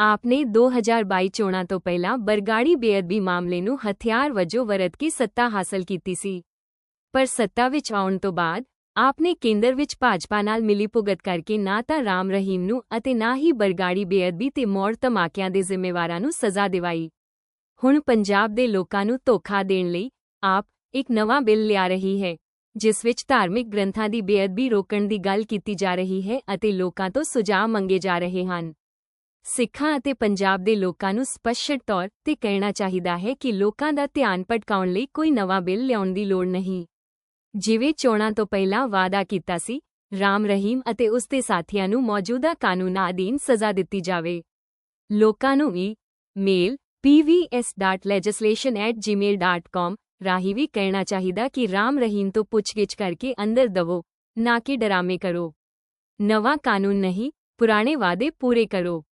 ਆਪ ਆਪਨੇ 2022 ਚੋਣਾਂ ਤੋਂ ਪਹਿਲਾਂ ਬਰਗਾੜੀ ਬੇਅਦਬੀ ਮਾਮਲੇ ਨੂੰ ਹਥਿਆਰ ਵਜੋਂ ਵਰਤ ਕੇ ਸੱਤਾ ਹਾਸਲ ਕੀਤੀ ਸੀ ਪਰ ਸੱਤਾ ਵਿੱਚ ਆਉਣ ਤੋਂ ਬਾਅਦ ਆਪ ਨੇ ਕੇਂਦਰ ਵਿੱਚ ਭਾਜਪਾ ਨਾਲ ਮਿਲੀ ਭੁਗਤ ਕਰਕੇ ਨਾ ਤਾਂ ਰਾਮ ਰਹੀਮ ਨੂੰ ਅਤੇ ਨਾ ਹੀ ਬਰਗਾੜੀ ਬੇਅਦਬੀ ਤੇ ਮੌੜ ਧਮਾਕਿਆਂ ਦੇ ਜ਼ਿੰਮੇਵਾਰਾਂ ਨੂੰ ਸਜ਼ਾ ਦਿਵਾਈ ਹੁਣ ਪੰਜਾਬ ਦੇ ਲੋਕਾਂ ਨੂੰ ਧੋਖਾ ਦੇਣ ਲਈ ਆਪ ਇੱਕ ਨਵਾਂ ਬਿੱਲ ਲਿਆ ਰਹੀ ਹੈ ਜਿਸ ਵਿੱਚ ਧਾਰਮਿਕ ਗ੍ਰੰਥਾਂ ਦੀ ਬੇਅਦਬੀ ਰੋਕਣ ਦੀ ਗੱਲ ਕੀਤੀ ਜਾ ਰਹੀ ਹੈ ਅਤੇ ਲੋਕਾਂ ਤੋਂ ਸੁਝਾਅ ਮੰਗੇ ਜਾ ਰਹੇ ਹਨ ਸਿੱਖਾਂ ਅਤੇ ਪੰਜਾਬ ਦੇ ਲੋਕਾਂ ਨੂੰ ਸਪਸ਼ਟ ਤੌਰ ਤੇ ਕਹਿਣਾ ਚਾਹੀਦਾ ਹੈ ਕਿ ਲੋਕਾਂ ਦਾ ਧਿਆਨ ਭਟਕਾਉਣ ਲਈ ਕੋਈ ਨਵਾਂ ਬਿੱਲ ਲਿਆਉਣ ਦੀ ਲੋੜ ਨਹੀਂ। ਜਿਵੇਂ ਚੋਣਾਂ ਤੋਂ ਪਹਿਲਾਂ ਵਾਅਦਾ ਕੀਤਾ ਸੀ, ਰਾਮ ਰਹੀਮ ਅਤੇ ਉਸ ਦੇ ਸਾਥੀਆਂ ਨੂੰ ਮੌਜੂਦਾ ਕਾਨੂੰਨਾਂ ਅਧੀਨ ਸਜ਼ਾ ਦਿੱਤੀ ਜਾਵੇ। ਲੋਕਾਂ ਨੂੰ ਵੀ ਮੇਲ pvs.legislation@gmail.com ਰਾਹੀਂ ਵੀ ਕਹਿਣਾ ਚਾਹੀਦਾ ਕਿ ਰਾਮ ਰਹੀਮ ਤੋਂ ਪੁੱਛਗਿੱਛ ਕਰਕੇ ਅੰਦਰ ਦਵੋ, ਨਾ ਕਿ ਡਰਾਮੇ ਕਰੋ। ਨਵਾਂ ਕਾਨੂੰਨ ਨਹੀਂ, ਪੁਰਾਣੇ ਵਾਅਦੇ ਪੂਰੇ ਕਰੋ।